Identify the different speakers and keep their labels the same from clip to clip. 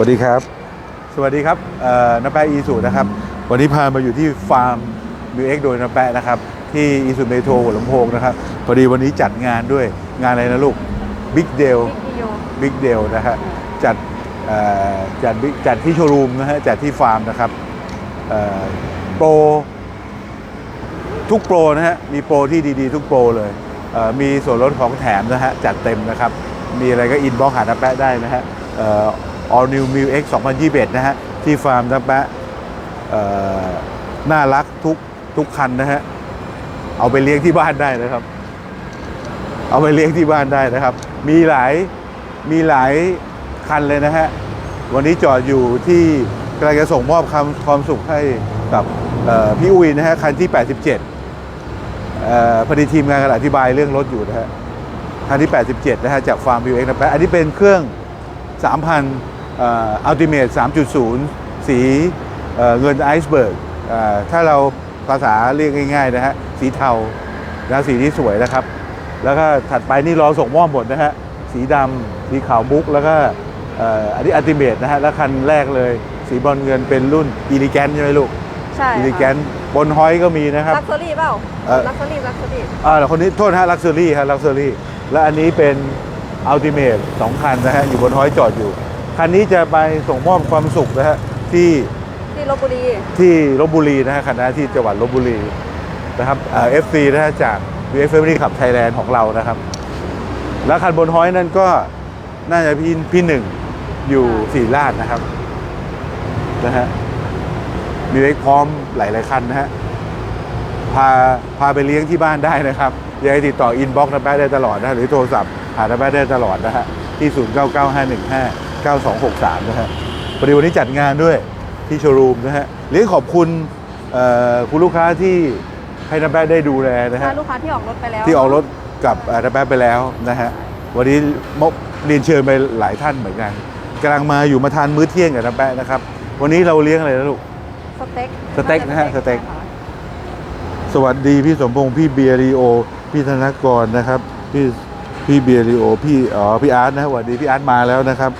Speaker 1: วัสดีครับ สวัสดีครับเอ่อนาแปะอีสุนะครับ วันนี้พามาอยู่ที่ฟาร์มมิวเอ็กโดยนาแปะนะครับ ที่อีสุเมโทรหัวลำโพงนะครับ พอดีวันนี้จัดงานด้วยงานอะไรนะลูกบิ๊กเดล
Speaker 2: พี่โย
Speaker 1: บิ๊กเดลนะฮะจัดเอ่อจัด Big- จัดที่โชว์รูมนะฮะจัดที่ฟาร์มนะครับเอ่อโปรทุกโปรนะฮะมีโปรที่ดีๆ ทุกโปรเลยเอ่อมีส่วนลดของแถมนะฮะจัดเต็มนะครับ มีอะไรก็อินบ็อกหาน้าแปะได้นะฮะเอ่อ All New m i X 2021 นะฮะ ที่ฟาร์มน้าแปะน่ารักทุกทุกคันนะฮะ เอาไปเลี้ยงที่บ้านได้นะครับ เอาไปเลี้ยงที่บ้านได้นะครับ มีหลายมีหลายคันเลยนะฮะ วันนี้จอดอยู่ที่กำลังจะส่งมอบความความสุขให้กับพี่อุ้ยนะฮะ คันที่ 87พอดีทีมงานกำลังอธิบายเรื่องรถอยู่นะฮะคันที่ 87 นะฮะ จากฟาร์มวิวเอ็กนะแปะอันนี้เป็นเครื่อง 3,000 อัลติเมท3.0 สีเอ่อเงินไอซ์เบิร์กถ้าเราภาษาเรียกง่ายๆนะฮะ สีเทานะสีนี้สวยนะครับ แล้วก็ถัดไปนี่รอส่งมอบหมดนะฮะ สีดำสีขาวมุก แล้วก็เอ่ออันนี้อัลติเมทนะฮะ แล้วคันแรกเลย สีบอลเงินเป็นรุ่นอีลิแกนใช่ไหมลูก
Speaker 2: ใช่
Speaker 1: อีลิแกนบนฮอยก็มีนะครับ
Speaker 2: ลักซ์รี่เปล่า
Speaker 1: เอ่อ
Speaker 2: ลักซ์รี่ ลักซ์รี่
Speaker 1: อ่าแต่คนนี้โทษนะฮะ ลักซ์รี่ฮะ ลักซ์รี่ และอันนี้เป็นอัลติเมทสองคันนะฮะ อยู่บนฮอยจอดอยู่ คันนี้จะไปส่งมอบความสุขนะฮะที่
Speaker 2: ที่ลบบุรี
Speaker 1: ที่ลบบุรีนะฮะคันนั้นที่จังหวัดลบบุรีนะครับเอ่อฟซีนะฮะจาก v f Family Club Thailand ของเรานะครับ แล้วคันบนฮอยนั่นก็น่าจะพี่พี่หนึ่งอยู่สี่ลาดนะครับนะฮะมีเล็กพร้อมหลาย ๆ คันนะฮะพาพาไปเลี้ยงที่บ้านได้นะครับยังไงติดต่ออินบ็อกซ์นะแป๊ะได้ตลอดนะหรือโทรศัพท์หานะแป๊ะได้ตลอดนะฮะที่ 0 9 9 5 1 5 9 2 6 3 นะฮะพอดีวันนี้จัดงานด้วยที่โชว์รูมนะฮะเลี้ยงขอบคุณเอ่อคุณลูกค้าที่ให้นะแป๊ะได้ดูแลนะฮะ
Speaker 2: ถ้าลูกค้าที่ออกรถไปแล้ว
Speaker 1: ที่ออกรถกับเอ่อนะแป๊ะไปแล้วนะฮะวันนี้มกเรียนเชิญไปหลายท่านเหมือนกันกำลังมาอยู่มาทานมื้อเที่ยงกับนะแป๊ะนะครับ วันนี้เราเลี้ยงอะไรนะลูก
Speaker 2: สเต็ก
Speaker 1: สเต็กนะฮะา
Speaker 2: จ
Speaker 1: สเต็ก
Speaker 2: ใช่ค่ะ
Speaker 1: สวัสดีพี่สมพงษ์พี่เบียริโอพี่ธนกรนะครับ พี่พี่เบียริโอพี่อ๋อพี่อาร์ตนะฮะสวัสดีพี่อาร์ตมาแล้วนะครับ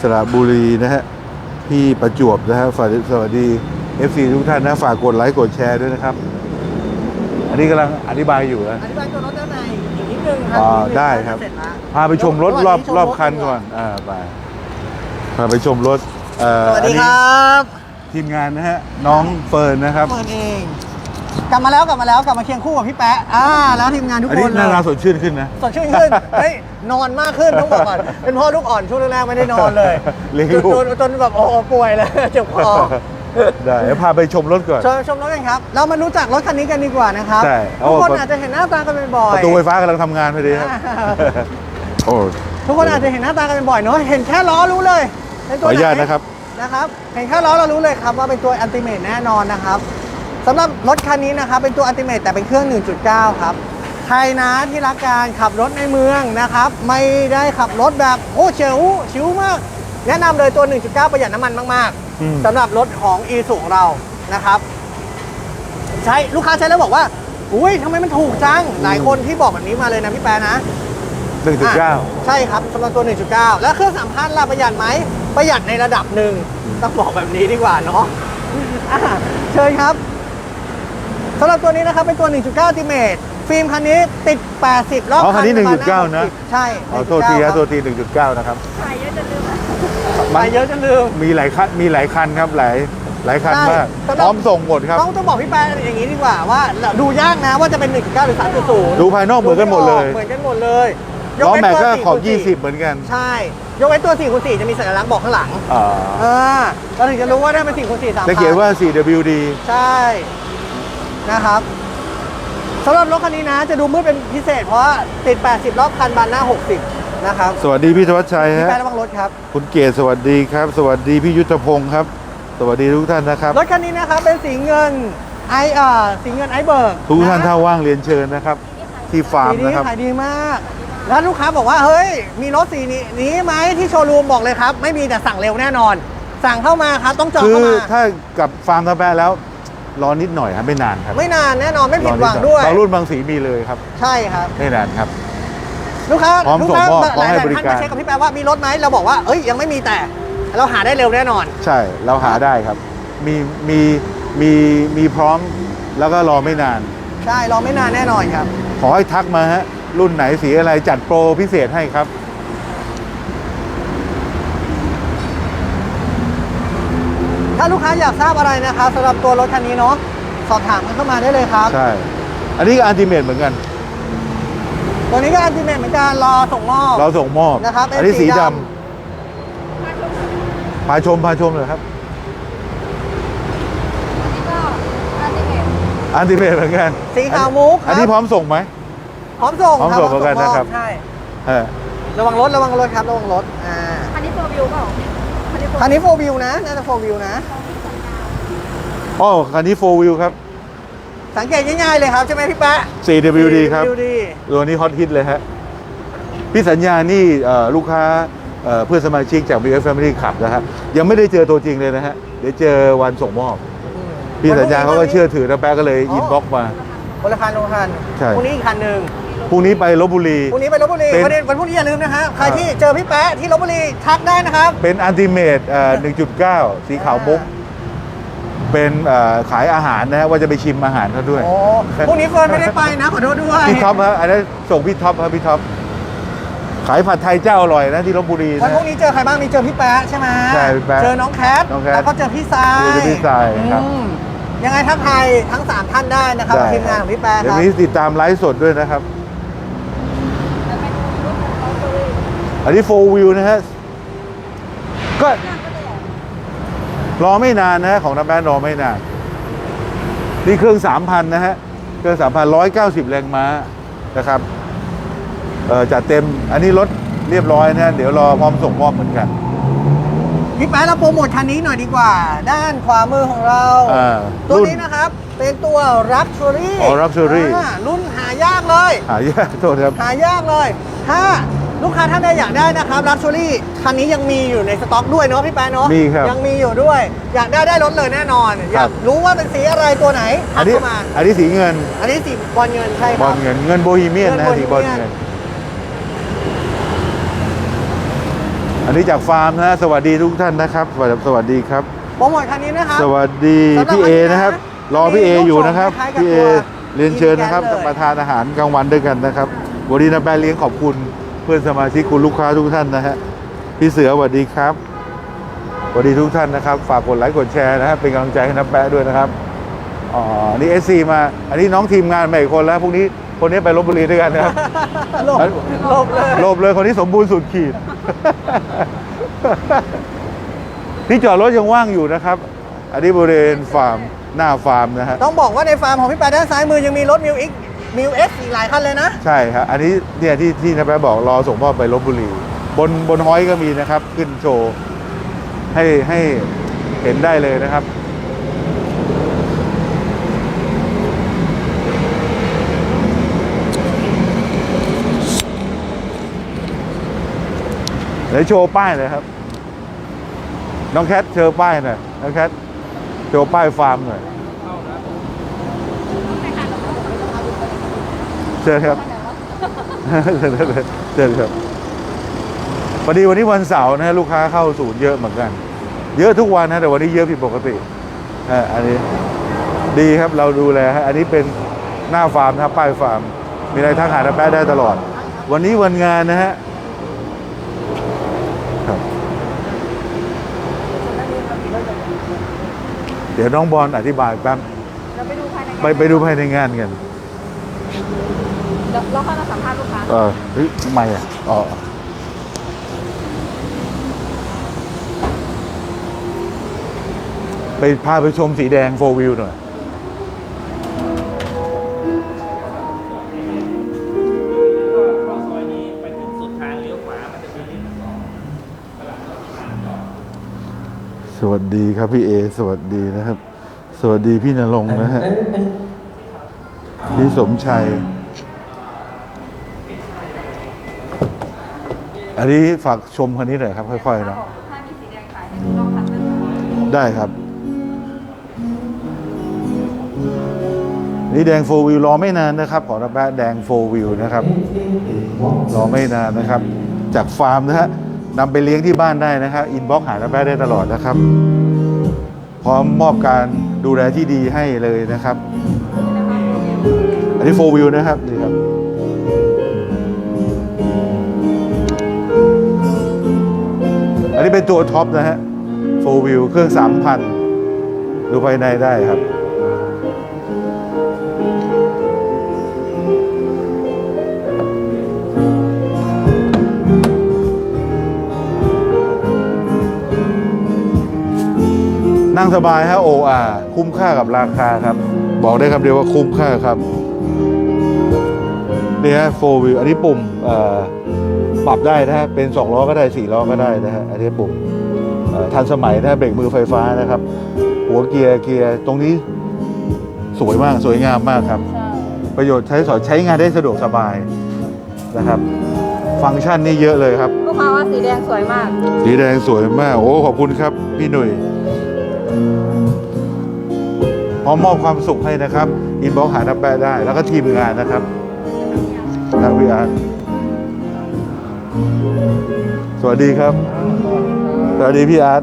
Speaker 1: สระบุรีนะฮะพี่ประจวบนะฮะฝากสวัสดี FC ทุกท่านนะฝากกดไลค์กดแชร์ด้วยนะครับ อันนี้กำลังอธิบายอยู่นะ
Speaker 3: อธิบายตัวรถด้านในอีกนิดนึงครั
Speaker 1: อ๋อ
Speaker 3: นินึง
Speaker 1: ได้ครับ
Speaker 3: เสร็จแล้ว
Speaker 1: พาไปชมรถรอบะ
Speaker 3: ห
Speaker 1: ร
Speaker 3: ว่าง
Speaker 1: อบ
Speaker 3: ชม
Speaker 1: คันก่อนอ่าไปพาไปชมรถเอ่อ
Speaker 3: สวัสดี
Speaker 1: อัน
Speaker 3: ค
Speaker 1: นี้
Speaker 3: รับ
Speaker 1: ทีมงานนะฮะน้องเฟิร์นนะครับ
Speaker 3: เปิดเอง กลับมาแล้วกลับมาแล้วกลับมาเคียงคู่กับพี่แป๊ะอ่าแล้วทีมงานทุก
Speaker 1: อัน
Speaker 3: ค
Speaker 1: นี้
Speaker 3: น
Speaker 1: หน้า
Speaker 3: เลย
Speaker 1: ตาสดชื่นขึ้นนะ
Speaker 3: สดชื่นขึ้นเฮ้ย นอนมากขึ้นต้องบอกก่อน เป็นพ่อลูกอ่อนช่วงแรกๆไม่ได้นอนเลย
Speaker 1: เลี้ยง
Speaker 3: จ
Speaker 1: ลูก
Speaker 3: นจนจนแบบโอ้โหป่วยเลยเจ็บคอ
Speaker 1: ได้เดี๋ยวพาไปชมรถก่อน
Speaker 3: ชมชมรถกันครับ เรามารู้จักรถคันนี้กันดีกว่านะครับ
Speaker 1: ใช่เอา
Speaker 3: ทุกคน
Speaker 1: เอา
Speaker 3: อาจจะเห็นหน้าตากันบ่อย
Speaker 1: ประตูไฟฟ้ากำลังทำงานพอดีครับโอ้
Speaker 3: ทุกคนอาจจะเห็นหน้าตากันบ่อยเนอะเห็นแค่ล้อรู้เลยเป็น
Speaker 1: ข
Speaker 3: ตั
Speaker 1: อ
Speaker 3: ว
Speaker 1: อนุญาต
Speaker 3: ไห
Speaker 1: นะครับ
Speaker 3: นะครับเห็นแค่ล้อเรารู้เลยครับว่าเป็นตัวอันติเม e แน่นอนนะครับสำหรับรถคันนี้นะครับเป็นตัวอันติเม e แต่เป็นเครื่อง 1.9 ครับ ใครนะที่รักการขับรถในเมืองนะครับ ไม่ได้ขับรถแบบโอ้เฉียวชิวมาก แนะนำเลยตัว 1.9 ประหยัดน้ำมันมาก
Speaker 1: อืม
Speaker 3: ๆสำหรับรถของ e สุของเรานะครับ ใช้ลูกค้าใช้แล้วบอกว่า อุ้ยทำไมมันถูกจัง หลายคนที่บอกแบบนี้มาเลยนะพี่แปรนะ
Speaker 1: หนึ่งจุดเก้า
Speaker 3: ใช่ครับสำหรับตัว 1.9 แล้วเครื่องสัมพันธ์ล่ะประหยัดไหม ประหยัดในระดับหนึ่งต้องบอกแบบนี้ดีกว่าเนาะอะเชิญครับสำหรับตัวนี้นะครับเป็นตัว 1.9 ติเมต ฟิล์มคันนี้ติด 80 รอบ
Speaker 1: อ๋อคันนี้
Speaker 3: ประมาณ
Speaker 1: 1.9นะ
Speaker 3: 60ใช่
Speaker 1: อ๋อโทษทีครับ
Speaker 3: 1.9
Speaker 1: โทษทีหนึ่งจุดเก้านะครับ
Speaker 2: ถ่ายเยอะจนลืมอะ
Speaker 3: ไปเยอะจนลืม
Speaker 1: มีหลายคันมีหลายคันครับหลายหลายคัน
Speaker 3: ใช่
Speaker 1: มาก
Speaker 3: สำหรับ
Speaker 1: พร้อมส่งหมดครับ
Speaker 3: ต้องต้องบอกพี่แปรอย่างนี้ดีกว่าว่า ดูยากนะว่าจะเป็น 1.9 หรือ 3.0
Speaker 1: ดูภายนอกเหมือนกันหมดเลย
Speaker 3: เหมือนกันหมดเลย
Speaker 1: ล้อแม็กก็
Speaker 3: 4
Speaker 1: ขอบ
Speaker 3: คูณ4
Speaker 1: 20 เหมือนกัน
Speaker 3: ใช่ ยกเว้นตัว4คูณ4จะมีสัญลักษณ์บอกข้างหลัง
Speaker 1: อ่า
Speaker 3: อ่าเราถึงจะรู้ว่าได้เป็น4คูณ4 3
Speaker 1: จะเขียนว่า 4WD
Speaker 3: ใช่นะครับ สำหรับรถคันนี้นะจะดูมืดเป็นพิเศษเพราะว่าติด 80 รอบคันบานหน้า 60 นะครับ
Speaker 1: สวัสดีพี่ธวัชชัย
Speaker 3: พี่
Speaker 1: ฮะ
Speaker 3: แป๊ะระวังรถครับ
Speaker 1: คุณเกียรติสวัสดีครับ สวัสดีพี่ยุทธพงศ์ครับ สวัสดีทุกท่านนะครับ
Speaker 3: รถคันนี้นะครับเป็นสีเงินไออ่าสีเงินไอเบิร์ก
Speaker 1: ทุกท่านถ้าว่างเรียนเชิญนะครับ ที่ฟาร์ม
Speaker 3: สีนี้
Speaker 1: นะครับ
Speaker 3: ขายดีมาก แล้วลูกค้าบอกว่าเฮ้ย มีรถสีนี้นี้ไหมที่โชว์รูมบอกเลยครับ ไม่มีแต่สั่งเร็วแน่นอน สั่งเข้ามาครับต้องจอง
Speaker 1: คือ
Speaker 3: เข้ามา
Speaker 1: ถ้ากับฟาร์มทาแปะแล้ว รอนิดหน่อยครับไม่นานครับ
Speaker 3: ไม่นานแน่นอนไม่ผิดหวัง
Speaker 1: รอนิ
Speaker 3: ด้วย
Speaker 1: บางรุ่นบางสีมีเลยครับ
Speaker 3: ใช่ครับ
Speaker 1: ไม่นานครับ
Speaker 3: ลูกค้า
Speaker 1: พร้อม
Speaker 3: ลูกค้า
Speaker 1: ส่งมอบ
Speaker 3: หลาย
Speaker 1: พร้อมให้
Speaker 3: หลาย
Speaker 1: บริ
Speaker 3: ท่าน
Speaker 1: การ
Speaker 3: มาเช็คกับพี่แปรว่ามีรถไหมเราบอกว่าเอ้ยยังไม่มีแต่ เราหาได้เร็วแน่นอน
Speaker 1: ใช่เราหาได้ครับ มีมีมีมีพร้อมแล้วก็รอไม่นาน
Speaker 3: ใช่รอไม่นานแน่นอนครับ
Speaker 1: ขอให้ทักมาฮะรุ่นไหนสีอะไรจัดโปรพิเศษให้ครับา
Speaker 3: ลูกค้าอยากทราบอะไรนะครับสำหรับตัวรถคันนี้เนาะสอบถามกันเข้ามาได้เลยครับ
Speaker 1: ใช่ อันนี้ก็อันติเมตเหมือนกัน
Speaker 3: ตัวนี้ก็อันติเมตเหมือนกันรอส่งมอบ
Speaker 1: เราส่งมอบ
Speaker 3: นะครับ
Speaker 1: อันนี้
Speaker 3: เป็นสี
Speaker 1: สีด
Speaker 3: ดำ
Speaker 1: พาชมพาชมเลยครับ
Speaker 2: อันนี้ก็อันนี้เห็น
Speaker 1: อันติเมตเหมือนกัน
Speaker 3: สีขาวมุกครับ
Speaker 1: อันนี้พร้อมส่งไหม
Speaker 3: พร้อมส่ง
Speaker 1: พร้อม
Speaker 3: ครับ
Speaker 1: ส่งเหมือนกันนะครับ
Speaker 3: ใช่
Speaker 1: เออ
Speaker 3: ระวังรถระวังรถครับระวังรถอ่า
Speaker 2: อันนี้โฟวิวเปล่าอันนี้โฟ
Speaker 3: คันนี้โฟวิวนะ น่าจะโฟวิวนะ
Speaker 1: อ๋อคันนี้4 wheel ครับ
Speaker 3: สังเกตง่ายๆเลยครับ ใช่ไหมพี่แป๊ะ
Speaker 1: 4WD ครับ
Speaker 3: WD
Speaker 1: ตัวนี้ฮอตฮิตเลยฮะ พี่สัญญานี่เอ่อลูกค้าเอ่อเพื่อนสมาชิกจาก BF Family ขับนะฮะ ยังไม่ได้เจอตัวจริงเลยนะฮะ เดี๋ยวเจอวันส่งมอบ พี่สัญญาเขาก็เชื่อถือนะแป๊ะก็เลยอินบ็อกมา
Speaker 3: คนละคันคนละคัน
Speaker 1: ใช่
Speaker 3: พรุ่งนี้อีกคันหนึ่ง
Speaker 1: พรุ่งนี้ไปลบบุรี
Speaker 3: พรุ่งนี้ไปลบบุรี
Speaker 1: เป็น
Speaker 3: วันนี้วันพรุ่งนี้อย่าลืมนะฮะใครที่เจอพี่แป๊ะที่ลบบุรีทักได้นะครับ
Speaker 1: เป็นอันติเมต1.9 สีขาวมุก เป็นเอ่อขายอาหารนะฮะว่าจะไปชิมอาหารเขาด้วย
Speaker 3: โอ้พรุ่งนี้เฟิร์นไม่ได้ไปนะขอโทษด้วย
Speaker 1: พี่ท็อปฮะอันนั้นส่งพี่ท็อปครับพี่ท็อปขายผัดไทยเจ้าอร่อยนะที่ลบบุรี
Speaker 3: วัน
Speaker 1: นะ
Speaker 3: พรุ่งนี้เจอใครบ้างมีเจอพี่แป๊ะใช่ไหม
Speaker 1: ใช่พี่แป๊ะ
Speaker 3: เจอน้องแคท
Speaker 1: น้องแคท
Speaker 3: แล้วก็เจอพี่ทราย
Speaker 1: เจอพี่ทรายครับ
Speaker 3: อืมยังไงทักทายทั้งสามท่านได้นะครับ
Speaker 1: ได้
Speaker 3: ทีมงานของพี่แป๊ะ
Speaker 1: เดี๋
Speaker 3: ค
Speaker 1: ยว
Speaker 3: รับ
Speaker 1: นี้ติดตามไลฟ์สดด้วยนะครับ
Speaker 2: จะไปดูรุ่นของเขาเลย
Speaker 1: อันนี้4 wheel นะฮะ ก็
Speaker 2: หน้าก็เลยอะ
Speaker 1: รอไม่นานนะฮะ ของน้ำแบนรอไม่นาน นี่เครื่อง3,000นะฮะ เครื่อง3,000 190แรงม้านะครับ เอ่อจัดเต็ม อันนี้รถเรียบร้อยนะฮะเดี๋ยวรอพร้อมส่งมอบเหมือนกัน
Speaker 3: พี่แป๊ะเราโปรโมทคันนี้หน่อยดีกว่า ด้านขวามือของเรา
Speaker 1: อ่า
Speaker 3: ตัว
Speaker 1: รุ่น
Speaker 3: นี้นะครับ เป็นตัว Luxury
Speaker 1: อ๋อ Luxury า
Speaker 3: รุ่นหายากเลย
Speaker 1: หายากโทษครับ
Speaker 3: หายากเลย ถ้า ลูกค้าท่านใดอยากได้นะครับ Luxury คันนี้ยังมีอยู่ในสต็อกด้วยเนาะพี่แป๊ะเนาะ
Speaker 1: มีครับ
Speaker 3: ยังมีอยู่ด้วย อยากได้ได้รถเลยแน่นอนอยากรู้ว่าเป็นสีอะไรตัวไหนทั
Speaker 1: อั
Speaker 3: ก
Speaker 1: นนี้
Speaker 3: เข้ามา
Speaker 1: อันนี้สีเงิน
Speaker 3: อันนี้สีบอลเงินใช่ค
Speaker 1: บอ
Speaker 3: รั
Speaker 1: ล
Speaker 3: บ
Speaker 1: เงินเงินโบฮีเมียนนะ
Speaker 3: เงิน
Speaker 1: สีบอล
Speaker 3: Bohemian
Speaker 1: เงิน อันนี้จากฟาร์มนะสวัสดีทุกท่านนะครับสวัสดีสวัสดีครับ
Speaker 3: โปรโมทคันนี้นะครับ
Speaker 1: สวัสดี
Speaker 3: สำหรับ
Speaker 1: พี่เอ
Speaker 3: วันนี้นะ
Speaker 1: นะครับ รอ
Speaker 3: มี
Speaker 1: พี่เอ
Speaker 3: รูป
Speaker 1: อยู่นะครับ
Speaker 3: ทรงคล้ายๆกับ
Speaker 1: พี่เอ
Speaker 3: ตัว
Speaker 1: เรียนเชิญนะครับ
Speaker 3: Indian เลย
Speaker 1: มาทานอาหารกลางวันด้วยกันนะครับวันนี้นะแปะเลี้ยงขอบคุณ เพื่อนสมาชิกคุณลูกค้าทุกท่านนะฮะพี่เสือสวัสดีครับสวัสดีทุกท่านนะครับ ฝากกดไลค์กดแชร์นะครับเป็นกำลังใจให้นะแปะด้วยนะครับอ๋อนี่เอซีมา อันนี้น้องทีมงานใหม่อีกคนแล้วพรุ่งนี้คนนี้ไปลบบุรีด้วยกันนะครับ
Speaker 3: หลบหลบเลย
Speaker 1: หลบเลยคนนี้สมบูรณ์สุดขีดที่จอดรถยังว่างอยู่นะครับ อันนี้บริเวณฟาร์มหน้าฟาร์มนะฮะ
Speaker 3: ต้องบอกว่าในฟาร์มของพี่แป๊ะด้านซ้ายมือยังมีรถมิวอิก มิวเอ็กอีกหลายคันเลยนะ
Speaker 1: ใช่ครับ อันนี้เนี่ยที่ที่นะแป๊ะบอกรอส่งมอบไปลบบุรี บนบนห้อยก็มีนะครับ ขึ้นโชว์ ให้ให้เห็นได้เลยนะครับ เดี๋ยวโชว์ป้ายเลยครับ น้องแคทเชิญป้ายหน่อยน้องแคทโชว์ป้ายฟาร์มหน่อย เชิญครับเชิญครับเชิญครับพอดีวันนี้วันเสาร์นะฮะลูกค้าเข้าศูนย์เยอะเหมือนกัน เยอะทุกวันนะแต่วันนี้เยอะผิดปกติอ่าอันนี้ดีครับเราดูแลฮะอันนี้เป็นหน้าฟาร์มนะครับป้ายฟาร์ม มีอะไรทักหาน้าแป๊ะได้ตลอด วันนี้วันงานนะฮะครับเดี๋ยวน้องบอลอธิบายแป๊บ
Speaker 2: เราไปดูภายในงาน
Speaker 1: ไปไปดูภายในงานกัน
Speaker 2: เดี๋ยวเราค่อยมาสัมภาษณ์ลูกค้า
Speaker 1: เออเฮ้ยทำไมอะอ๋อไปพาไปชมสีแดงโฟวิวหน่อย
Speaker 4: เข้าซอยนี้ไปถึงสุดทางเลี้ยวขวา มันจะมีลิฟต์
Speaker 1: สวัสดีครับพี่เอ สวัสดีนะครับ สวัสดีพี่นรงค์นะฮะ พี่สมชัย นนี้ฝากชมคันนี้หน่อยครับ ค่อยๆนะ
Speaker 2: ถ้ามีสีแดงขายให้ดูลองทักเรื่อง
Speaker 1: ได้ครับ นี่แดงโฟวิวรอไม่นานนะครับ ขอรับแะแดงโฟวิวนะครับ รอไม่นานนะครับ จากฟาร์มนะฮะนำไปเลี้ยงที่บ้านได้นะครับอินบ็อกหาน้าแป๊ะได้ตลอดนะครับ พร้อมมอบการดูแลที่ดีให้เลยนะครับ อันนี้โฟวิวนะครับนี่ครับ อันนี้เป็นตัวท็อปนะฮะโฟวิวเครื่อง 3,000 ดูภายในได้ครับ นั่งสบายฮะโออาคุ้มค่ากับราคาครับ บอกได้คำเดียวว่าคุ้มค่าครับนี่ฮะโฟวิวอันนี้ปุ่มเอ่อ ปรับได้นะฮะเป็น 2 ล้อก็ได้ 4 ล้อก็ได้นะฮะอันนี้ปุ่มเอ่อทันสมัยนะฮะเบรกมือไฟฟ้านะครับ หัวเกียร์เกียร์ตรงนี้สวยมากสวยงามมากครับ
Speaker 2: ใช่
Speaker 1: ประโยชน์ใช้สอยใช้งานได้สะดวกสบายนะครับ ฟังก์ชันนี่เยอะเลยครับ
Speaker 2: ลูกค้าว่าสีแดงสวยมาก
Speaker 1: สีแดงสวยมากโอ้ขอบคุณครับพี่หนุ่ยพร้อมมอบความสุขให้นะครับ อินบ็อกหานับแปะได้ แล้วก็ทีมงานนะครับทางวิอาร์ส วัสดีครับ สวัสดีพี่อาร์ต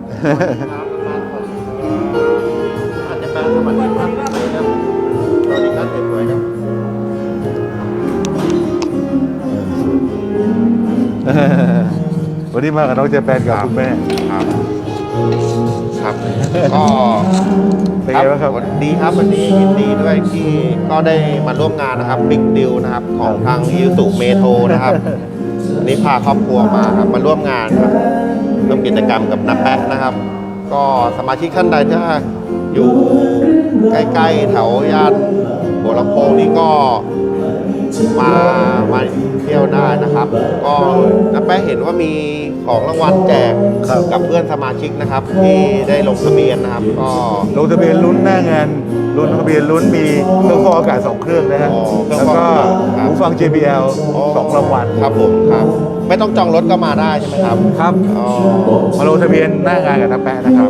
Speaker 4: วั
Speaker 1: นนี้มากับน้องเจแปนกับคุณแม่
Speaker 5: ครับครับก็
Speaker 1: เป็นไงบ้างครับ
Speaker 5: วันดีครับวันนี้ยินดีด้วยที่ก็ได้มาร่วมงานนะครับบิ๊กดิวนะครับของทางยูสุเมโทนะครับ วันนี้พาครอบครัวมาครับมาร่วมงานครับร่วมกิจกรรมกับนับแป๊ะนะครับ ก็สมาชิกท่านใดถ้าอยู่ใกล้ๆแถวย่านหัวลำโพงนี่ก็มามา ที่ยวได้นะครับ ก็นับแปะเห็นว่ามีของรางวัลแจก
Speaker 1: ครับ
Speaker 5: กับเพื่อนสมาชิกนะครับ ที่ได้ลงทะเบียนนะครับ ก็
Speaker 1: ลงทะเบียนลุ้นหน้างานลุ้นทะเบียนลุ้นมีเครื่องฟอกอากาศสองเครื่องนะฮะ
Speaker 5: อ๋อเครื่อง
Speaker 1: แล้ว
Speaker 5: ฟอก
Speaker 1: ก็
Speaker 5: อากาศครับ
Speaker 1: หูฟัง JBL สองรางวัล
Speaker 5: ครับผมครับ ไม่ต้องจองรถก็มาได้ใช่ไหมครับ
Speaker 1: ครับ
Speaker 5: อ๋อ
Speaker 1: มาลงทะเบียนหน้างานกับน้าแปะนะครับ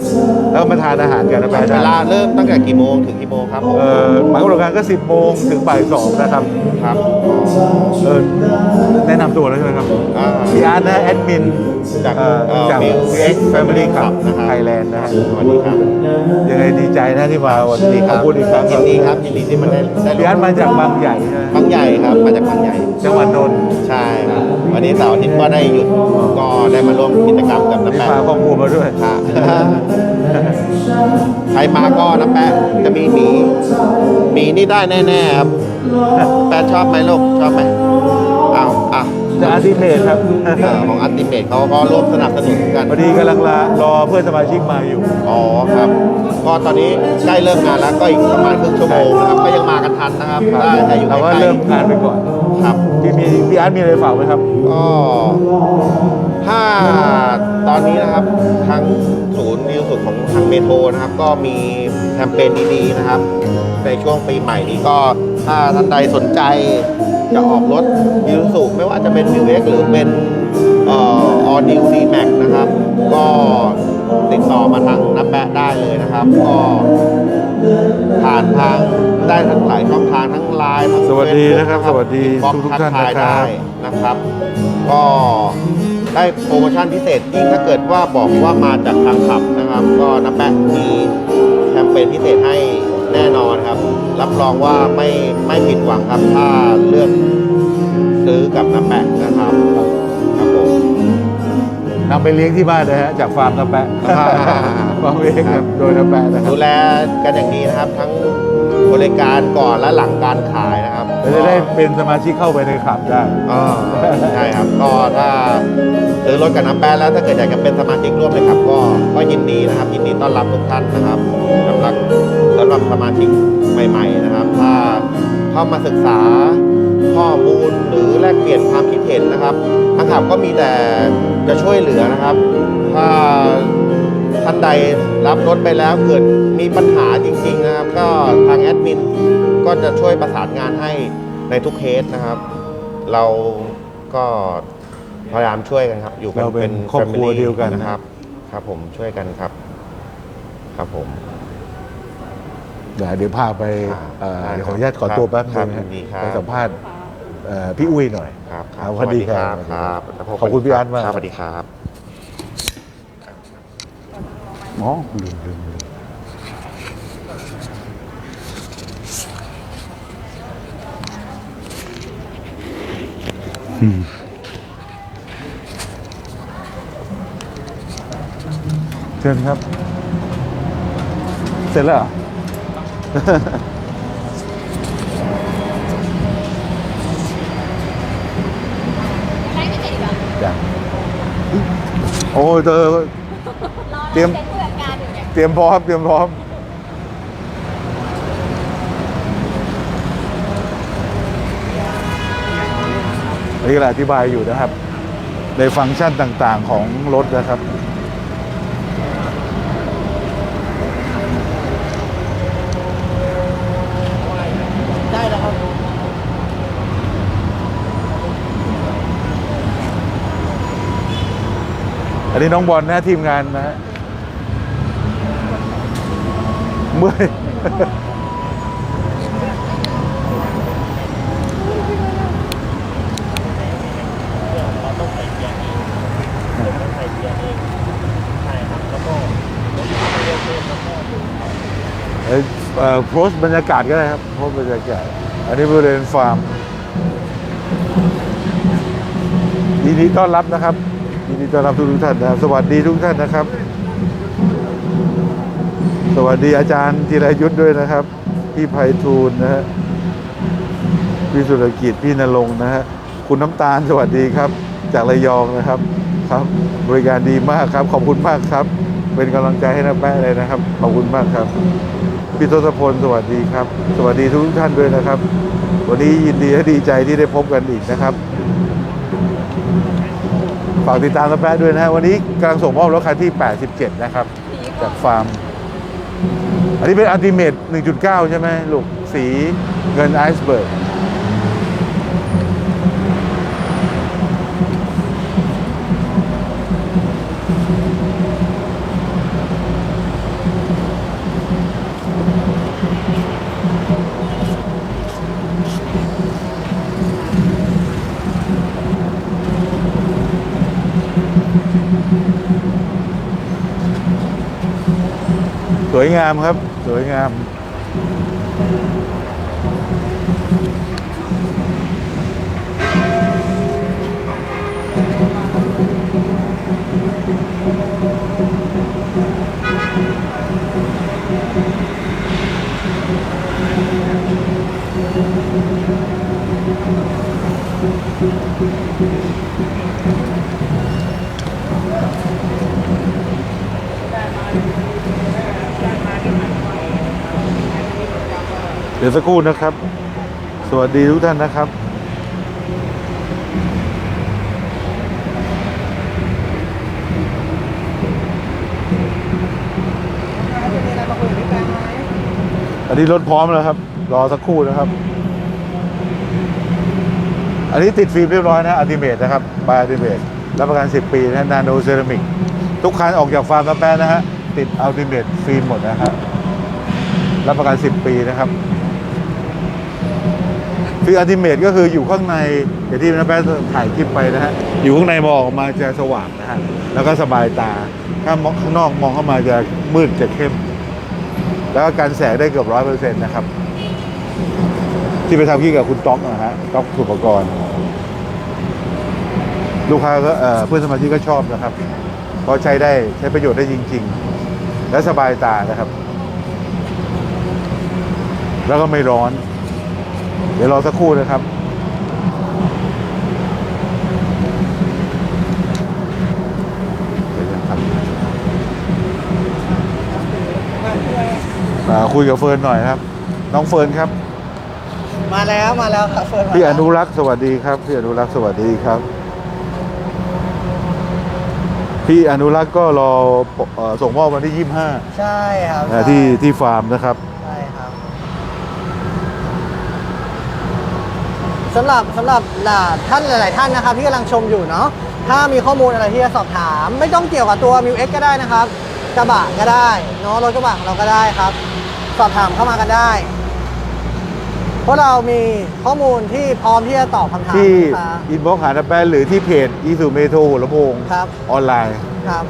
Speaker 1: แล้วมาทานอาหารกับน้าแปะ
Speaker 5: เว
Speaker 1: ได้
Speaker 5: ลาเริ่มตั้งแต่กี่โมงถึงกี่โมงครับ
Speaker 1: เอ่อหมายกำหนดการก็10โมงถึงบ่าย2นะครับ
Speaker 5: ครับ
Speaker 1: เออแนะนำตัวแล้วใช่ไหมครับ
Speaker 5: อ่า
Speaker 1: พี่อาร์ตนะแอดมิน
Speaker 5: จาก
Speaker 1: เอ่อ
Speaker 5: เอ่อ
Speaker 1: จาก
Speaker 5: Mix
Speaker 1: X Family Club
Speaker 5: นะครับ
Speaker 1: Thailand นะฮะ
Speaker 5: สวัสดีครับ
Speaker 1: ยังไงดีใจ นะที่มาวันนี้ขอบคุณอีกครั้งค
Speaker 5: ยิ
Speaker 1: รับ
Speaker 5: นดีครับยินดีที่มันได้ได้
Speaker 1: พี่อาร์ตมาจากบางใหญ่ใช่ไหม
Speaker 5: บางใหญ่ครับมาจากบางใหญ่
Speaker 1: จังหวัดนนท์
Speaker 5: ใช่ครับ วันนี้เสาร์อาทิตย์ก็ได้หยุดก็ได้มาร่วมกิจกรรมกับน้ำ
Speaker 1: นี่
Speaker 5: แปะ
Speaker 1: พาครอบครัวมาด้วย
Speaker 5: ครับใครมาก็น้ำแปะจะมีหมีหมีนี่ได้แน่ๆครับ แปะชอบไหมลูกชอบไหมอ้าวอะ
Speaker 1: จากอาร์ติเมทครับ
Speaker 5: เอ่อของอัลติเมทเขาก็ร่วมสนับสนุนกัน
Speaker 1: พอดีกำลังลารอเพื่อนสมาชิกมาอยู่
Speaker 5: อ๋อครับ ก็ตอนนี้ใกล้เริ่มงานแล้วก็อีกประมาณครึ่งชั่วโมงนะครับ ก็ยังมากันทันนะครับถ้าจะอยู่
Speaker 1: เราก็
Speaker 5: ใกล้
Speaker 1: เริ่มงานไปก่อน
Speaker 5: ๆครับ
Speaker 1: พี่มีพี่อาร์ตมีอะไรฝากไหมครับ
Speaker 5: ก็ถ้าตอนนี้นะครับทางศูนย์นิวสุดของทางเมโทรนะครับ ก็มีแคมเปญดีๆนะครับ ในช่วงปีใหม่นี้ก็ถ้าท่านใดสนใจ จะออกรถนิวสุไม่ว่าจะเป็น New X หรือเป็นเอ่อ All New D Max นะครับ ก็ติดต่อมาทางนับแปะได้เลยนะครับ ก็ผ่านทางได้ทั้งหลายช่องทางทั้งไลน์ทั้ง
Speaker 1: สวัสดีนะครับ
Speaker 5: Facebook
Speaker 1: สวัสดี
Speaker 5: inbox
Speaker 1: ทุกๆท่าน
Speaker 5: ทักทย
Speaker 1: นะครับ
Speaker 5: ได้นะครับ ก็ได้โปรโมชั่นพิเศษยิ่งถ้าเกิดว่าบอกว่ามาจากทางขับนะครับ ก็น้ำแปะมีแคมเปญพิเศษให้ แน่นอนครับ รับรองว่าไม่ไม่ผิดหวังครับถ้าเลือกซื้อกับน้ำแปะนะครับครับผม
Speaker 1: นำไปเลี้ยงที่บ้านนะฮะจากฟาร์มน้ำแปะ
Speaker 5: อ่า
Speaker 1: ฟาร์มเองครับโดยน้ำแปะนะครั
Speaker 5: ดู
Speaker 1: บ
Speaker 5: แลกันอย่างดีนะครับ ทั้งบริการก่อนและหลังการขายนะครับ
Speaker 1: เราจะได้เป็นสมาชิกเข้าไปในคลับได้
Speaker 5: อ่าใช่ครับก็ถ้าซื้อรถกับน้ำแปะแล้วถ้าเกิดอยากจะเป็นสมาชิกร่วมเลยครับ ก็ก็ยินดีนะครับ ยินดีต้อนรับทุกท่านนะครับสำหรับสำหรับสมาชิกใหม่ ๆ นะครับ ถ้าเข้ามาศึกษาข้อมูลหรือแลกเปลี่ยนความคิดเห็นนะครับทางขับก็มีแต่จะช่วยเหลือนะครับ ถ้า ท่านใดรับรถไปแล้วเกิดมีปัญหาจริงๆนะครับ ก็ทางแอดมินก็จะช่วยประสานงานให้ในทุกเคสนะครับ เราก็พยายามช่วยกันครับ อยู่กัน
Speaker 1: เราเป็นครอบครัว
Speaker 5: family
Speaker 1: เดียวกันนะ
Speaker 5: นะครับ ครับผมช่วยกันครับ ครับผม
Speaker 1: เดี๋ยวเดี๋ยวพาไปเอ่อ
Speaker 5: ได้
Speaker 1: เดี๋ยวขออนุญาตขอตัวแป๊บนึงนะ
Speaker 5: ครั
Speaker 1: ฮะ
Speaker 5: บยินดีครับ
Speaker 1: ไปสัมภาษณ์เอ่อพี่อุ้ยหน่อย
Speaker 5: ครับ
Speaker 1: ครับสวัสดีครับ
Speaker 5: ครับแล้วพ
Speaker 1: ขอบคุณพี่อาร์ตมาก
Speaker 5: ครับสวัสดีครับ
Speaker 1: อ๋อลืมลืมลืมอืมเชิญครับ เสร็จแล้วเหรอ
Speaker 2: ใช้ไม่เสร็จอีกเหรอ
Speaker 1: จ้ะโอ้ยเธอเตรียม
Speaker 2: รอ เนี่ย
Speaker 1: เตรียมพร้อมเตรียมพร้อมอันนี้เราอธิบายอยู่นะครับ ในฟังก์ชันต่างๆของรถนะครับ
Speaker 3: ได้แล้วครับ
Speaker 1: อันนี้น้องบอลนะทีมงานนะฮะ เมื่อย
Speaker 4: เราต้องใส่ยร์เองต้องใส่เกียร์เองใช่ครับแล้วก็รถเร็วขึ้นแล้วก็
Speaker 1: เอ่อเอ่อโพสบรรยากาศก็ได้ครับโพสบรรยากาศ อันนี้บริเวณฟาร์มยินดีต้อนรับนะครับยินดีต้อนรับทุกท่านนะสวัสดีทุกท่านนะครับ วัสดีอาจารย์ธีรยุทธ์ด้วยนะครับ พี่ไพฑูรย์นะฮะพี่สุรกิจพี่นรงค์นะฮะคุณน้ำตาลสวัสดีครับ จากระยองนะครับครับ บริการดีมากครับ ขอบคุณมากครับ เป็นกำลังใจให้นะแป๊ะเลยนะครับ ขอบคุณมากครับพี่ทศพลสวัสดีครับ สวัสดีทุกท่านด้วยนะครับ วันนี้ยินดีและดีใจที่ได้พบกันอีกนะครับฝากติดตามนะแป๊ะด้วยนะฮะวันนี้กำลังส่งมอบรถคันที่ 87 นะครับ จากฟาร์ม อันนี้เป็นอัลติเมท1.9 ใช่ไหมลูก สีเงินไอซ์เบิร์ก งามครับ สวยงาม เดี๋ยวสักครู่นะครับ สวัสดีทุกท่านนะครับ
Speaker 3: มีอะไรมาคุยกับพี่แปงไหม
Speaker 1: อันนี้รถพร้อมแล้วครับ รอสักครู่นะครับ อันนี้ติดฟิล์มเรียบร้อยนะอัลติเมทนะครับบายอัลติเมทรับประกัน 10 ปีนะนาโนเซรามิก ทุกคันออกจากฟาร์มตะแปะนะฮะ ติดอัลติเมทฟิล์มหมดนะครับรับประกัน 10 ปีนะครับ ฟิล์มอัลติเมทก็คืออยู่ข้างในอย่างที่น้าแป๊ะถ่ายคลิปไปนะฮะอยู่ข้างในมองออกมาจะสว่างนะฮะแล้วก็สบายตาถ้ามองข้างนอกมองเข้ามาจะมืดจะเข้ม แล้วก็กันแสงได้เกือบร้อยเปอร์เซ็นต์นะครับ ที่ไปทำที่กับคุณต๊อกนะฮะต๊อกสุปกรณ์ลูกค้าก็เอ่อเพื่อนสมาชิกก็ชอบนะครับเพราะใช้ได้ใช้ประโยชน์ได้จริง ๆ และสบายตานะครับ แล้วก็ไม่ร้อน เดี๋ยวรอสักครู่นะครับเดี๋ยวนะครับอ่าคุยกับเฟิร์นหน่อยครับ น้องเฟิร์นครับ
Speaker 3: มาแล้วมาแล้วครับเฟิร์นมา
Speaker 1: พี่อ
Speaker 3: แล้ว
Speaker 1: นุรักษ์สวัสดีครับ พี่อนุรักษ์สวัสดีครับ พี่อนุรักษ์ก็รอเอ่อส่งมอบวันที่25
Speaker 3: ใช่ครับ
Speaker 1: นะที่ที่ฟาร์มนะครับ
Speaker 3: ใช่ครับ สำหรับสำหรับอ่าท่านหลาย ๆ ท่านนะครับที่กำลังชมอยู่เนาะถ้ามีข้อมูลอะไรที่จะสอบถาม ไม่ต้องเกี่ยวกับตัว m ิว X ก็ได้นะครับกระบะก็ได้เนาะรถกระบะของเราก็ได้ครับ สอบถามเข้ามากันได้ เพราะเรามีข้อมูลที่พร้อมที่จะตอบคำถาม
Speaker 1: ที่
Speaker 3: ลูกค้า
Speaker 1: อินบ็อกหานาแปนหรือที่เพจอีสุเมโทหัวลำโพง
Speaker 3: ครับ
Speaker 1: ออนไลน์
Speaker 3: ครับ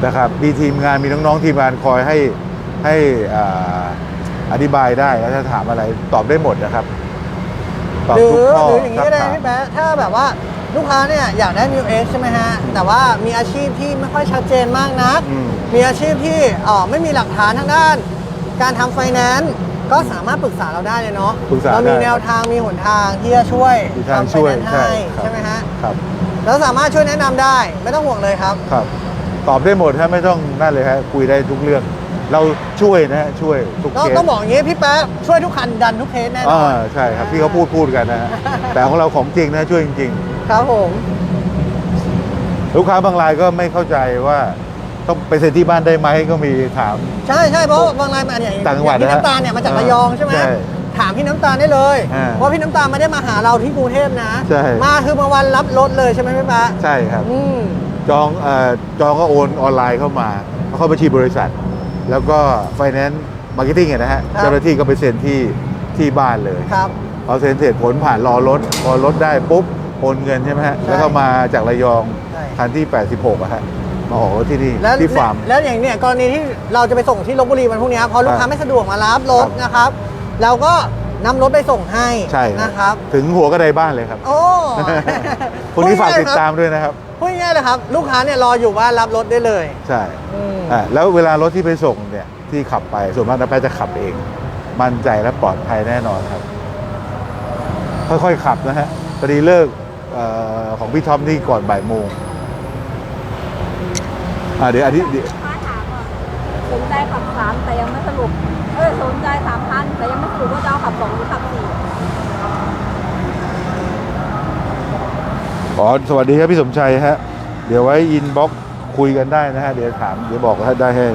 Speaker 1: แนะครับมีทีมงานมีน้อง ๆ ทีมงานคอยให้ให้อ่าอธิบายได้แล้วถ้าถามอะไรตอบได้หมดนะครับ ตอบ
Speaker 3: หรือ
Speaker 1: ทุกข้อ
Speaker 3: หรืออย่างนี้ก็ได้
Speaker 1: ซักถาม
Speaker 3: พี่แป๊ะถ้าแบบว่าลูกค้าเนี่ยอยากได้ New X ใช่ไหมฮะ แต่ว่ามีอาชีพที่ไม่ค่อยชัดเจนมากนัก
Speaker 1: อืม
Speaker 3: มีอาชีพที่เอ่อไม่มีหลักฐานทางด้าน การทำไฟแนนซ์ก็สามารถปรึกษาเราได้เลยเนาะ
Speaker 1: ปรึกษา
Speaker 3: เรามี
Speaker 1: ได้
Speaker 3: แนวทางมีหนทางที่จะช่วย
Speaker 1: มีทาง
Speaker 3: ทำไฟ
Speaker 1: ช่วย
Speaker 3: แนนซ์
Speaker 1: ใช่
Speaker 3: ให้
Speaker 1: ครับ
Speaker 3: ใช่ไหมฮะ
Speaker 1: ครับ
Speaker 3: แล้วสามารถช่วยแนะนำได้ไม่ต้องห่วงเลยครับ
Speaker 1: ครับ ตอบได้หมดฮะไม่ต้องนั่นเลยฮะคุยได้ทุกเรื่อง เราช่วยนะฮะช่วยทุก
Speaker 3: ต้อง
Speaker 1: เคส
Speaker 3: ต้องบอกอย่างนี้พี่แป๊ะช่วยทุกคันดันทุกเคสแน่นอ
Speaker 1: อ่านใช่ครับที่เขาพูดพูดกันนะฮะแต่ของเราของจริงนะช่วยจริง
Speaker 3: ครับผม
Speaker 1: ๆลูกค้าบางรายก็ไม่เข้าใจว่าต้องไปเซ็นที่บ้านได้ไหมก็มีถาม
Speaker 3: ใช่ใช่เพราะบางรายมันอย่าง
Speaker 1: ต่างจังหวัด
Speaker 3: พี่
Speaker 1: นะฮะ
Speaker 3: น้ำตาลเนี่ยมาจากระยองใช่ไหม
Speaker 1: ใช่
Speaker 3: ถามพี่น้ำตาลได้เลย
Speaker 1: อ่า
Speaker 3: เพราะพี่น้ำตาลไม่ได้มาหาเราที่กรุงเทพนะ
Speaker 1: ใช่
Speaker 3: มาคือมาวันรับรถเลยใช่ไหมพี่แป๊ะ
Speaker 1: ใช่ครับ
Speaker 3: อืม
Speaker 1: จองเอ่อจองก็โอนออนไลน์เข้ามา เขาเข้าบัญชีบริษัท แล้วก็ไฟแนนซ์มาร์เก็ตติ้งนะฮะเจ้าหน้าที่ก็ไปเซ็นที่ที่บ้านเลย
Speaker 3: ครับ
Speaker 1: เอาเซ็นเสร็จผลผ่านรอรถพอรถได้ปุ๊บโอนเงินใช่ไหมฮะ
Speaker 3: ใช่
Speaker 1: แล้วก็มาจากระยอง
Speaker 3: ใช่
Speaker 1: คันที่ 86อะฮะมาออกรถที่นี่
Speaker 3: แล้ว
Speaker 1: ที่ฟาร์ม
Speaker 3: แล้วอย่างเนี้ยกรณีที่เราจะไปส่งที่ลบบุรีวันพรุ่งนี้พอลูกค้า
Speaker 1: ครับ
Speaker 3: ไม่สะดวกมารับรถ
Speaker 1: ครับ
Speaker 3: นะครับ เราก็นำรถไปส่งให้
Speaker 1: ใช่
Speaker 3: นะครับ
Speaker 1: ถึงหัวก็ได้บ้านเลยครับ
Speaker 3: โอ้
Speaker 1: คนนี้ฝากติด
Speaker 3: พูง่ยๆครับ
Speaker 1: ตามด้วยนะครับ
Speaker 3: พูดง่ายๆเลยครับ ลูกค้าเนี่ยรออยู่ว่ารับรถได้เลย
Speaker 1: ใช่
Speaker 3: อืม
Speaker 1: อ่าแล้วเวลารถที่ไปส่งเนี่ยที่ขับไปส่วนมากน้าแป๊ะจะขับเอง มั่นใจและปลอดภัยแน่นอนครับ ค่อยๆขับนะฮะพอดีเลิกเอ่อของพี่ท็อปนี่ก่อนบ่ายโมงอ่าเดี๋ยวอันนี้เดี๋ยว
Speaker 2: ลูกค้าถามว่าสนใจขับสามแต่ยังไม่สรุป เออสนใจสามพันแต่ยังไม่สรุปว่าจะเอาขับสองหรือขับสี่
Speaker 1: ขอสวัสดีครับพี่สมชัยฮะ เดี๋ยวไว้อินบ็อกคุยกันได้นะฮะ เดี๋ยวถามเดี๋ยวบอกได้ให้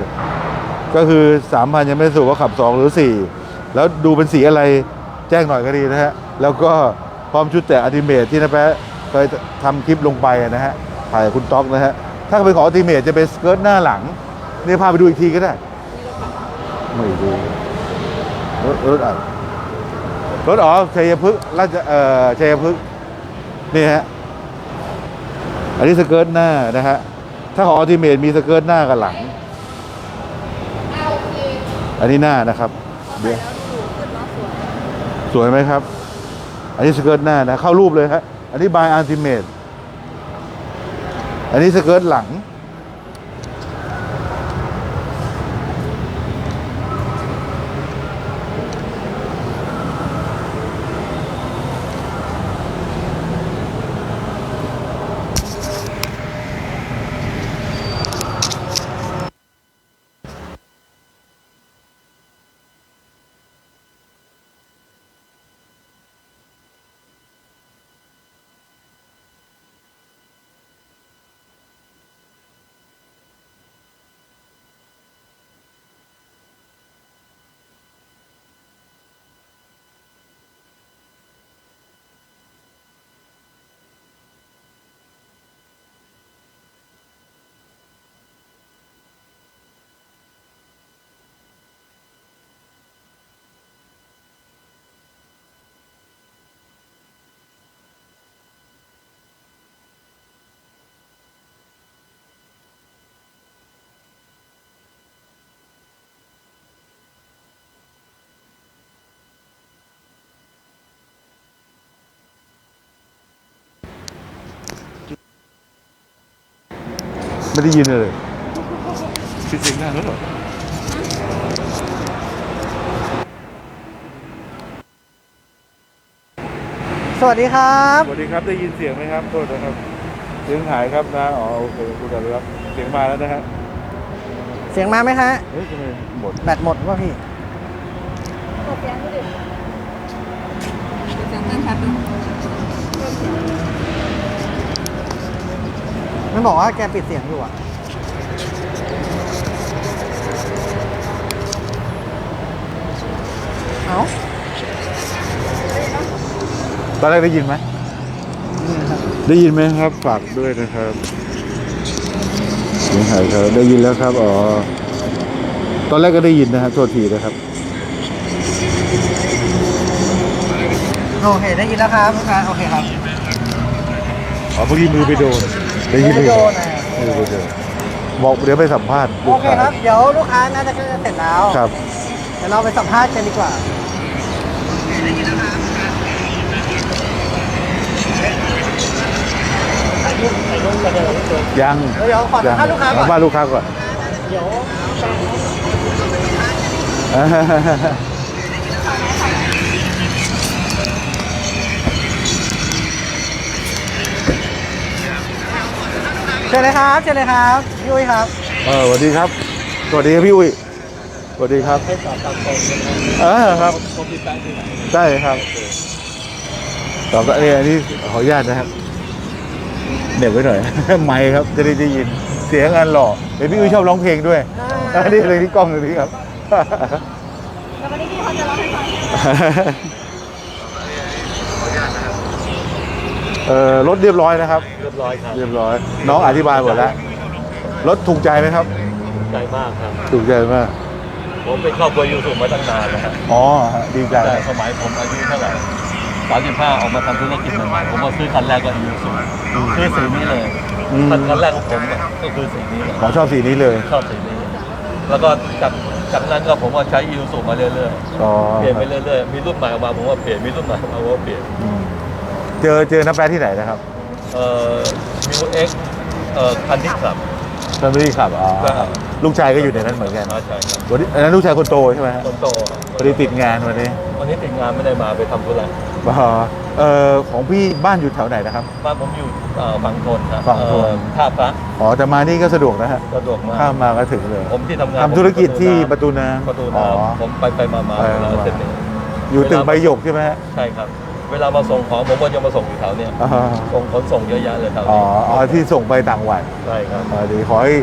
Speaker 1: ก็คือสามพันยังไม่สรุปว่าขับสองหรือสี่แล้วดูเป็นสีอะไรแจ้งหน่อยก็ดีนะฮะ แล้วก็พร้อมชุดแต่อัติเมทที่นะแป๊ะเคยทำคลิปลงไปนะฮะถ่ายคุณต๊อกนะฮะ ถ้าเป็นของอัติเมทจะเป็นสเกิร์ตหน้าหลังนี่พาไปดูอีกทีก็ได้ ไม่ดูรถรถอะรถอ๋อชัยพฤกษ์ราชเอ่อชัยพฤกษ์นี่ฮะ อันนี้สเกิร์ตหน้านะฮะ ถ้าของอัลติเมทมีสเกิร์ตหน้ากับหลัง อันนี้หน้านะครับ
Speaker 2: พอใส่แล้วดูเกิดล้อสวย
Speaker 1: สวยไหมครับ อันนี้สเกิร์ตหน้านะ เข้ารูปเลยฮะ อันนี้บายอัลติเมทอันนี้สเกิร์ตหลัง ไม่ได้ยินเลยคิดเสียงหน้ารถเหรอ
Speaker 3: สวัสดีครับ
Speaker 1: สวัสดีครับได้ยินเสียงไหมครับโทษนะครับ เสียงหายครับนะอ๋อโอเคคุณอนุรักษ์เสียงมาแล้วนะฮะ
Speaker 3: เสียงมาไหมฮะ
Speaker 1: เฮ้ยทำไมหมด
Speaker 3: แบตหมดว่าพี่
Speaker 2: เปิดเสียงดูดิเปิดเสียงตั้งชัดดู
Speaker 3: มันบอกว่าแกปิดเสียงอยู่อะเอ้า
Speaker 1: ตอนแรกได้ยินไหมได้ยินไหมครับ ฝากด้วยนะครับเสียงหายครับ ได้ยินแล้วครับ อ๋อ ตอนแรกก็ได้ยินนะครับ โทษทีนะครับ
Speaker 3: โอเค ได้ยินแล้วครับลูกค้าโอเคครับ
Speaker 1: อ๋อเมื่อกี้มือไปโดน ได้ยิน
Speaker 3: ไม่โดน
Speaker 1: มื
Speaker 3: อะ
Speaker 1: อไปโดนบอกเดี๋ยวไปสัมภาษณ์
Speaker 3: โอเคครับ เดี๋ยวลูกค้าน่าจะใกล้จะเสร็จแล้ว
Speaker 1: ครับ
Speaker 3: เดี๋ยวเราไปสัมภาษณ์กันดีกว่า
Speaker 4: ถ่ายรูปถ่ายรูปกันเลยเชิญ
Speaker 1: ยัง
Speaker 3: เดี๋ยวขอสัมภาษณ์ลูกค้าก่อน
Speaker 1: สัมภาษณ์ลูกค้าก่อน
Speaker 4: เดี๋ยว
Speaker 3: เชิญเลยครับเชิญเลยครับพี่อุ้ยครับ
Speaker 1: เออสวัสดีครับ สวัสดีครับพี่อุ้ยสวัสดีครับ
Speaker 4: ให้ตอบตามตรงเลยนะ
Speaker 1: เออครับ
Speaker 4: ผมติดตามที่ไหน
Speaker 1: ใช่ครับตอบเอออันนี้ขออนุญาตนะครับเหน็บไว้หน่อย ไมค์ครับจะได้ได้ยินเสียงงานหล่อเดี๋ยวพี่อุ้ยชอบร้องเพลงด้วย
Speaker 3: อ่า
Speaker 1: อันนี้เลยที่กล้องตรงนี้ครับ
Speaker 2: แล้ววันนี้พี่เขาจะร้องให้ฟังใช่ไหม
Speaker 1: เออรถเรียบร้อยนะครับ
Speaker 4: เรียบร้อยครับ
Speaker 1: เรียบร้อย น้องอธิบายหมดแล้วรถถูกใจไหมครับ
Speaker 4: ใจมากครับ
Speaker 1: ถูกใจมาก
Speaker 4: ผมเป็นครอบครัวยูสูงมาตั้งนานแล้วครับ
Speaker 1: อ๋อดีใจ
Speaker 4: แต่สมัยผมอายุเท่าไหร่สามสิบห้าออกมาทำธุรกิจใหม่ๆผมมาซื้อคันแรกก็ยูสูซื้อสีนี้เลย
Speaker 1: อืม
Speaker 4: คันคันแรกของผมเนี่ยก็คือสีนี้เลย
Speaker 1: หมอชอบสีนี้เลย
Speaker 4: ชอบสีนี้ แล้วก็จากจากนั้นก็ผมว่าใช้ยูสูมาเรื่อย
Speaker 1: อ๋อ
Speaker 4: ๆเปลี่ยนไปเรื่อยๆมีรุ่นใหม่ออกมาผมว่าเปลี่ยนมีรุ่นใหม่ออกมาผมว่าเปลี่ยน
Speaker 1: อืม เจอเจอน้าแป๊ะที่ไหนนะครับ
Speaker 4: เอ่อมิวเอ็กเอ่อคันที่ขับ
Speaker 1: แฟมิลี่ขับอ๋อ
Speaker 4: ครับ
Speaker 1: ลูกชายก็อยู่ในนั้นเหมือนกัน
Speaker 4: อ่าใช่ครับ
Speaker 1: วันนี้อันนั้นลูกชายคนโตใช่ไหมฮะ
Speaker 4: คนโต
Speaker 1: พอดีติดงานวันนี้
Speaker 4: วันนี้ติดงานไม่ได้มาไปทำธุระ
Speaker 1: อ๋อเอ่อของพี่บ้านอยู่แถวไหนนะครับ
Speaker 4: บ้านผมอยู่เอ่อฝั่งทนครับ
Speaker 1: ฝั่งทน
Speaker 4: เอ่อท่าพระ
Speaker 1: อ๋อแต่มานี่ก็สะดวกนะฮะ
Speaker 4: สะดวกมาก
Speaker 1: ข้ามมาก็ถึงเลย
Speaker 4: ผมที่ทำงาน
Speaker 1: ทำธุรกิจที่ประตูน้ำ
Speaker 4: ประตู
Speaker 1: อ๋อ
Speaker 4: น้ำผมไปไปมามา
Speaker 1: ไป
Speaker 4: เว
Speaker 1: มา
Speaker 4: ลาเสร็จเนี่ย
Speaker 1: อยู่ตึกใบหยกใช่ไหมฮะ
Speaker 4: ใช่ครับ เวลามาส่งของผมก็จะมาส่งอยู่แถวเนี้ย
Speaker 1: อ๋อ
Speaker 4: ส่งขนส่งเยอะแยะเลยแถว
Speaker 1: อ๋อ
Speaker 4: นี้
Speaker 1: อ๋อที่ส่งไปต่างจังหวัด
Speaker 4: ใช่ครับ
Speaker 1: อ่าดีขอให้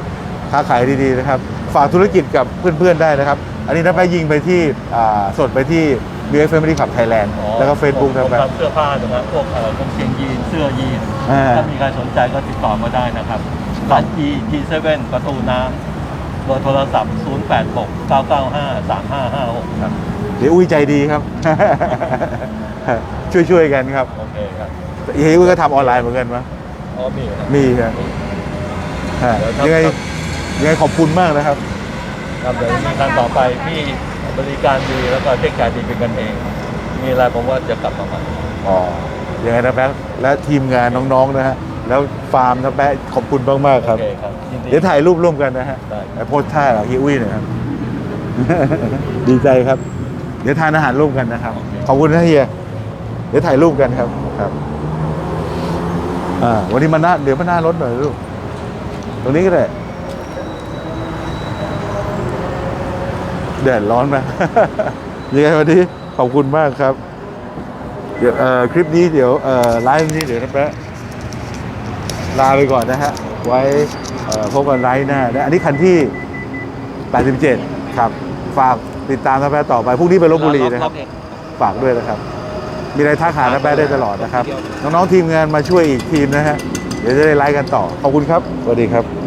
Speaker 1: ค้าขายดีๆนะครับ ฝากธุรกิจกับเพื่อนๆได้นะครับ อันนี้น้าแป๊ะยิงไปที่อ่าสดไปที่ b f Family Club Thailand
Speaker 4: อ๋อ
Speaker 1: แล้วก็ Facebook
Speaker 4: ผม
Speaker 1: นะ
Speaker 4: ผม
Speaker 1: แป๊ะ
Speaker 4: ทำเสื้อผ้านะครับพวกเอ่อกางเกงยีนเสื้อยีน
Speaker 1: อ่า
Speaker 4: ถ้ามีใครสนใจก็ติดต่อมาได้นะครับร้าน E G7 ประตูน้ำเบอร์โทรศัพท์ 086 995 3556 ครับ
Speaker 1: เดี๋ยวอุ้ยใจดีครับ ช่วยๆกันครับ
Speaker 4: โอเคครับ
Speaker 1: เฮ้ยอุ้ยก็ทำออนไลน์เหมือนกันมั้ย
Speaker 4: อ๋อมีครับ
Speaker 1: มีครับฮะ
Speaker 4: เดี๋ยวครับ
Speaker 1: ยังไงยังไงขอบคุณมากนะครับ
Speaker 4: ครับเดี๋ยวมีครั้งต่อไปที่บริการดีแล้วก็เทคแคร์ดีเป็นกันเอง มีอะไรผมว่าจะกลับมาใหม่
Speaker 1: อ๋อยังไงนะแป๊ะและทีมงานน้องๆนะฮะแล้วฟาร์มนะแป๊ะขอบคุณมากๆครับ
Speaker 4: โอเคครับยินดี
Speaker 1: เดี๋ยวถ่ายรูปร่วมกันนะฮะ
Speaker 4: ได้
Speaker 1: ไอโพสท่าเหรอฮิอุ้ยหน่อยครับ ดีใจครับ เดี๋ยวทานอาหารร่วมกันนะครับ ขอบคุณนะเฮียเดี๋ยวถ่ายรูปกันครับครับอ่าวันนี้มาหน้าเดี๋ยวมาหน้ารถหน่อยลูกตรงนี้ก็ได้แดดร้อนไหมยังไงวันนี้ขอบคุณมากครับ เดี๋ยวคลิปนี้เดี๋ยวไลฟ์นี้เดี๋ยวนะแป๊ะลาไปก่อนนะฮะ ไว้พบกันไลฟ์หน้านะอันนี้คันที่ 87 ครับ ฝากติดตามนะแป๊ะต่อไปพรุ่งนี้ไปลบบุรีนะครับ ฝากด้วยนะครับ มีอะไรทักหานะแป๊ะได้ตลอดนะครับ น้องๆทีมงานมาช่วยอีกทีมนะฮะ เดี๋ยวจะได้ไลฟ์กันต่อ ขอบคุณครับ สวัสดีครับ